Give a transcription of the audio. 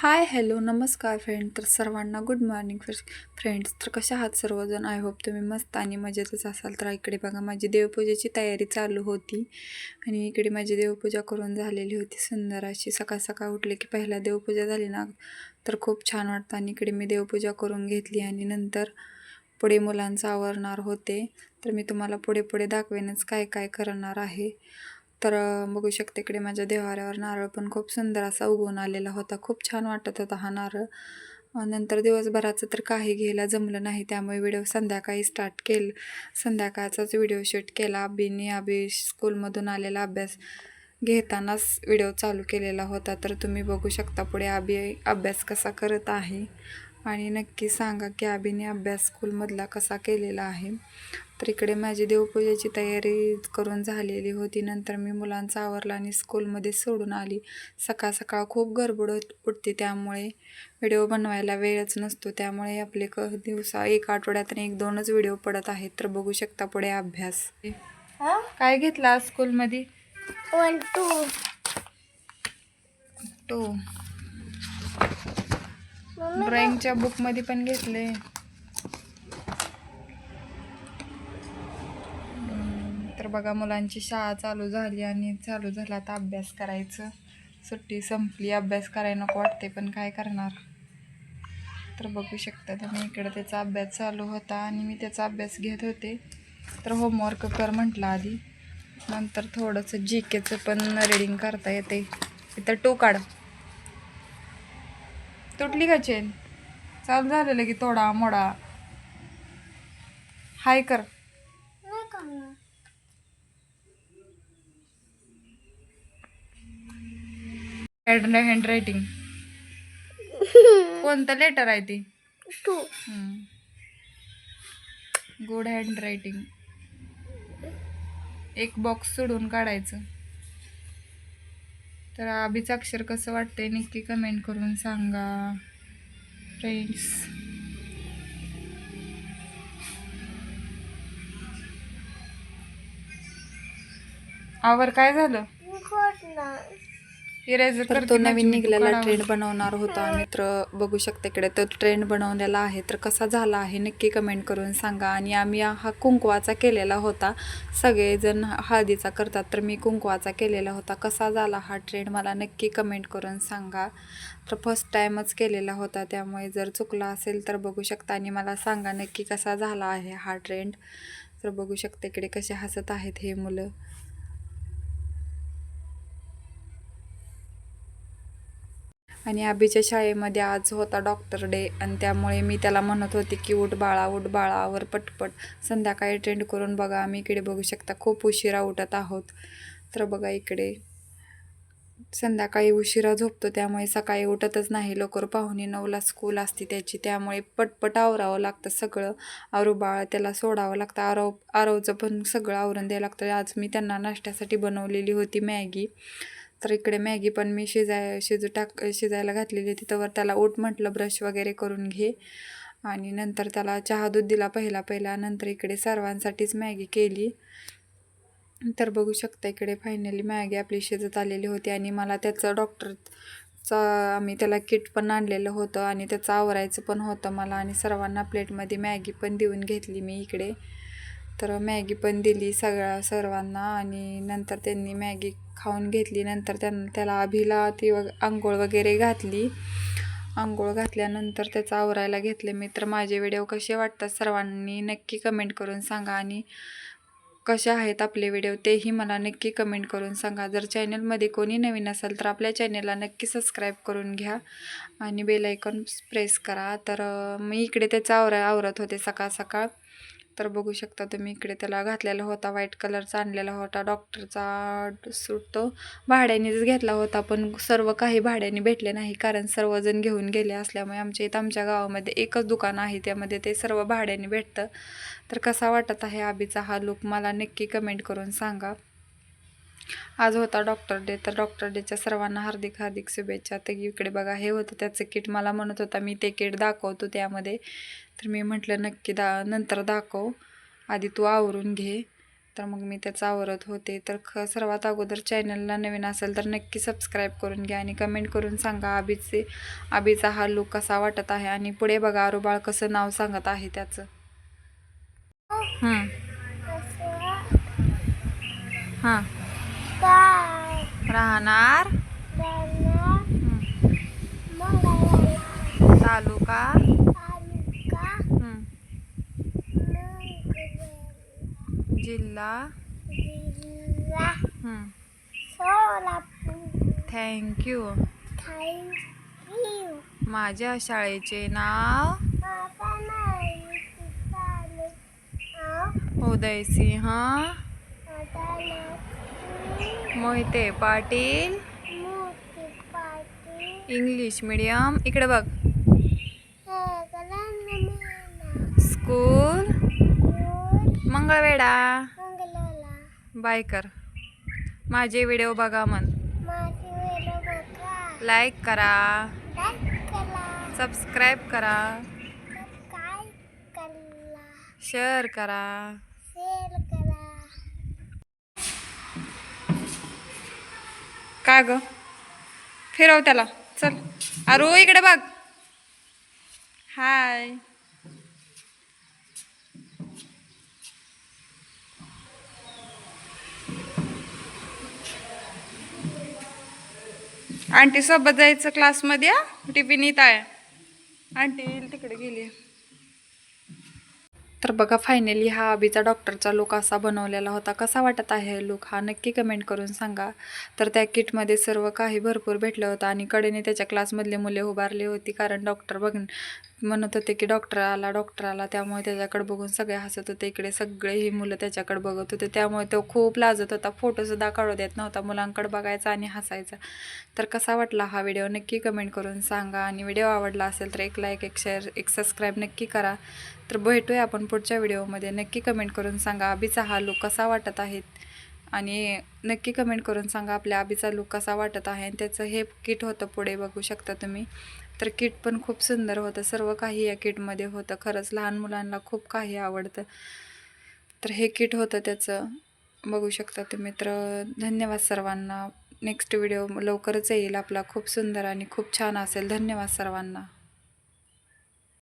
Hi hello नमस्कार friend तर सर्वांना गुड मॉर्निंग फ्रेंड्स तर कशा आहात सर्वजण? आय होप तुम्ही मस्त आणि मजेतच असाल. तर इकडे बघा माझी देवपूजेची तयारी चालू होती आणि इकडे माझी देवपूजा करून झालेली होती. सुंदर अशी सकाळ सकाळ उठले की पहिला देवपूजा झाली ना तर खूप छान वाटतं. आणि इकडे मी देवपूजा करून घेतली आणि नंतर पुढे मुलांचं आवरणार होते. तर मी तुम्हाला पुढे पुढे दाखवेनच काय काय करणार आहे. तर बघू शकते इकडे माझ्या देवाऱ्यावर नारळ पण खूप सुंदर असा उगवून आलेला होता. खूप छान वाटत होता हा नारळ. नंतर दिवसभराचं तर काही घ्यायला जमलं नाही त्यामुळे व्हिडिओ संध्याकाळी स्टार्ट केलं. संध्याकाळचाच व्हिडिओ शूट केला. अभिनी अभि स्कूलमधून आलेला अभ्यास घेतानाच व्हिडिओ चालू केलेला होता. तर तुम्ही बघू शकता पुढे अभि अभ्यास कसा करत आहे. आणि नक्की सांगा की अभिने अभ्यास स्कूलमधला कसा केलेला आहे. तर इकडे माझी देवपूजेची तयारी करून झालेली होती. नंतर मी मुलांचा आवरला आणि स्कूलमध्ये सोडून आली. सकाळ सकाळ खूप गडबड उठते त्यामुळे व्हिडिओ बनवायला वेळच नसतो. त्यामुळे आपले क दिवसा एक आठवड्यातून एक दोनच व्हिडिओ पडत आहेत. तर बघू शकता पुढे अभ्यास. काय घेतला स्कूलमध्ये? One two. टू. ड्रॉइंगच्या बुकमध्ये पण घेतले हम्म, तर बघा मुलांची शाळा चालू झाली आणि चालू झाला आता अभ्यास करायचं. सुट्टी संपली अभ्यास करायला नको वाटते पण काय करणार? तर बघू शकता तुम्ही इकडं त्याचा अभ्यास चालू होता आणि मी त्याचा अभ्यास घेत होते. तर होमवर्क कर म्हटलं आधी. नंतर थोडंसं जी केचं पण रीडिंग करता येते. इथं टू काढ. तुटली का चेन चालू झालेलं की थोडा मोडा. हाय कर नाही करणार हँड हँड रायटिंग कोणतं लेटर आहे ते? टू गुड हँड रायटिंग एक बॉक्स सोडून काढायचं. तर आबीचं अक्षर कसं वाटतंय नक्की कमेंट करून सांगा. फ्रेंड्स आवर काय झालं? तर तो नवीन निघालेला ट्रेंड बनवणार होता. आम्ही तर बघू शकता इकडे. तो ट्रेंड बनवलेला आहे. तर कसा झाला आहे नक्की कमेंट करून सांगा. आणि आम्ही हा कुंकवाचा केलेला होता. सगळेजण हळदीचा करतात तर मी कुंकवाचा केलेला होता. कसा झाला हा ट्रेंड मला नक्की कमेंट करून सांगा. तर फर्स्ट टाईमच केलेला होता. त्यामुळे जर चुकला असेल तर बघू शकता. आणि मला सांगा नक्की कसा झाला आहे हा ट्रेंड तर बघू शकता इकडे कसे हसत आहेत हे मुलं. आणि आबीच्या शाळेमध्ये आज होता डॉक्टर डे आणि त्यामुळे मी त्याला म्हणत होते की उठ बाळा उठ बाळावर पटपट. संध्याकाळी ट्रेंड करून बघा. आम्ही इकडे बघू शकता. खूप उशिरा उठत आहोत. तर बघा इकडे. संध्याकाळी उशिरा झोपतो. त्यामुळे सकाळी उठतच नाही. लवकर पाहुणे नऊला स्कूल असते त्याची. त्यामुळे पटपट आवरावं लागतं सगळं. आरो बाळ त्याला सोडावं लागतं. आरव आरवचं पण सगळं आवरून द्यावं लागतं. आज मी त्यांना नाश्त्यासाठी बनवलेली होती मॅगी. तर इकडे मॅगी पण मी शिजाय शिजू टाक शिजायला घातलेली होती. तर त्याला ओट म्हटलं ब्रश वगैरे करून घे. आणि नंतर त्याला चहा दूध दिला पहिला पहिला. नंतर इकडे सर्वांसाठीच मॅगी केली. तर बघू शकता इकडे फायनली मॅगी आपली शिजत आलेली होती. आणि मला त्याचं डॉक्टरचा आम्ही त्याला किट पण आणलेलं होतं. आणि त्याचं आवरायचं पण होतं मला. आणि सर्वांना प्लेटमध्ये मॅगी पण देऊन घेतली मी इकडे. तर मॅगी पण दिली सगळ्या सर्वांना आणि नंतर त्यांनी मॅगी खाऊन घेतली. नंतर त्यांना त्याला अभिला ती आंघोळ वगैरे घातली. आंघोळ घातल्यानंतर त्याचं आवरायला घेतले मी. तर माझे व्हिडिओ कसे वाटतात सर्वांनी नक्की कमेंट करून सांगा आणि कसे आहेत आपले व्हिडिओ तेही मला नक्की कमेंट करून सांगा. जर चॅनलमध्ये कोणी नवीन असेल तर आपल्या चॅनलला नक्की सबस्क्राईब करून घ्या आणि बेलायकॉन प्रेस करा. तर मी इकडे त्याचा आवरा आवरत होते सकाळ सकाळ तर बघू शकता तुम्ही इकडे त्याला घातलेला होता व्हाईट कलरचा आणलेला होता डॉक्टरचा सूट तो भाड्यानेच घेतला होता पण सर्व काही भाड्याने भेटले नाही कारण सर्वजण घेऊन गेले असल्यामुळे आमच्या इथं आमच्या गावामध्ये एकच दुकान आहे त्यामध्ये ते सर्व भाड्याने भेटतं. तर कसा वाटत आहे आबीचा हा लुक मला नक्की कमेंट करून सांगा. आज होता डॉक्टर डे तर डॉक्टर डेच्या सर्वांना हार्दिक हार्दिक शुभेच्छा. तर इकडे बघा हे होतं त्याचं किट मला म्हणत होता मी ते किट दाखवतो त्यामध्ये. तर मी म्हटलं नक्की दा नंतर दाखव. आधी तू आवरून घे. तर मग मी त्याचं आवरत होते. तर ख सर्वात अगोदर चॅनलला नवीन असेल तर नक्की सबस्क्राईब करून घ्या आणि कमेंट करून सांगा आबीचे आबीचा हा लुक कसा वाटत आहे? आणि पुढे बघा आरोबाळ कसं नाव सांगत आहे त्याचं. हं, हां. काय राहणार? तालुका? जिल्हा? थँक्यू माझ्या शाळेचे नाव? उदयसिंह. मोहिते पाटील. English medium. इकडे बघ. स्कूल. मंगळवेढा. मंगलाला. बाय कर. माझे व्हिडिओ बघा मन लाईक करा. सबस्क्राईब करा. शेअर करा शेअर करा का ग? फिरव त्याला. चल. अरू इकडे बघ. हाय. आंटी सोबत जायचं क्लासमध्ये टिफिन येत आहे. आंटी येईल तिकडे गेली. तर बघा फायनली हा अभिचा डॉक्टरचा लुक असा बनवलेला होता. कसा वाटत आहे लुक हा नक्की कमेंट करून सांगा. तर त्या किटमध्ये सर्व काही भरपूर भेटलं होतं आणि कडेने त्याच्या क्लासमधले मुले उभारली होती कारण डॉक्टर बघ म्हणत होते की डॉक्टर आला डॉक्टर आला. त्यामुळे त्याच्याकडे बघून सगळे हसत होते. इकडे सगळे ही मुलं त्याच्याकडे बघत होते. त्यामुळे तो खूप लाजत होता. फोटोसुद्धा काढू देत नव्हता. मुलांकडे बघायचा आणि हसायचा. तर कसा वाटला हा व्हिडिओ नक्की कमेंट करून सांगा. आणि व्हिडिओ आवडला असेल तर एक लाईक एक शेअर एक सबस्क्राईब नक्की करा. तर भेटूया आपण पुढच्या व्हिडिओमध्ये नक्की कमेंट करून सांगा अभिचा हा लुक कसा वाटत आहे? आणि नक्की कमेंट करून सांगा आपल्या आबीचा लुक कसा वाटत आहे? आणि त्याचं हे किट होतं पुढे बघू शकता तुम्ही. तर किट पण खूप सुंदर होतं. सर्व काही या किटमध्ये होतं. खरंच लहान मुलांना खूप काही आवडतं. तर हे किट होतं त्याचं. बघू शकता तुम्ही. तर धन्यवाद सर्वांना. नेक्स्ट व्हिडिओ लवकरच येईल आपला. खूप सुंदर आणि खूप छान असेल. धन्यवाद सर्वांना.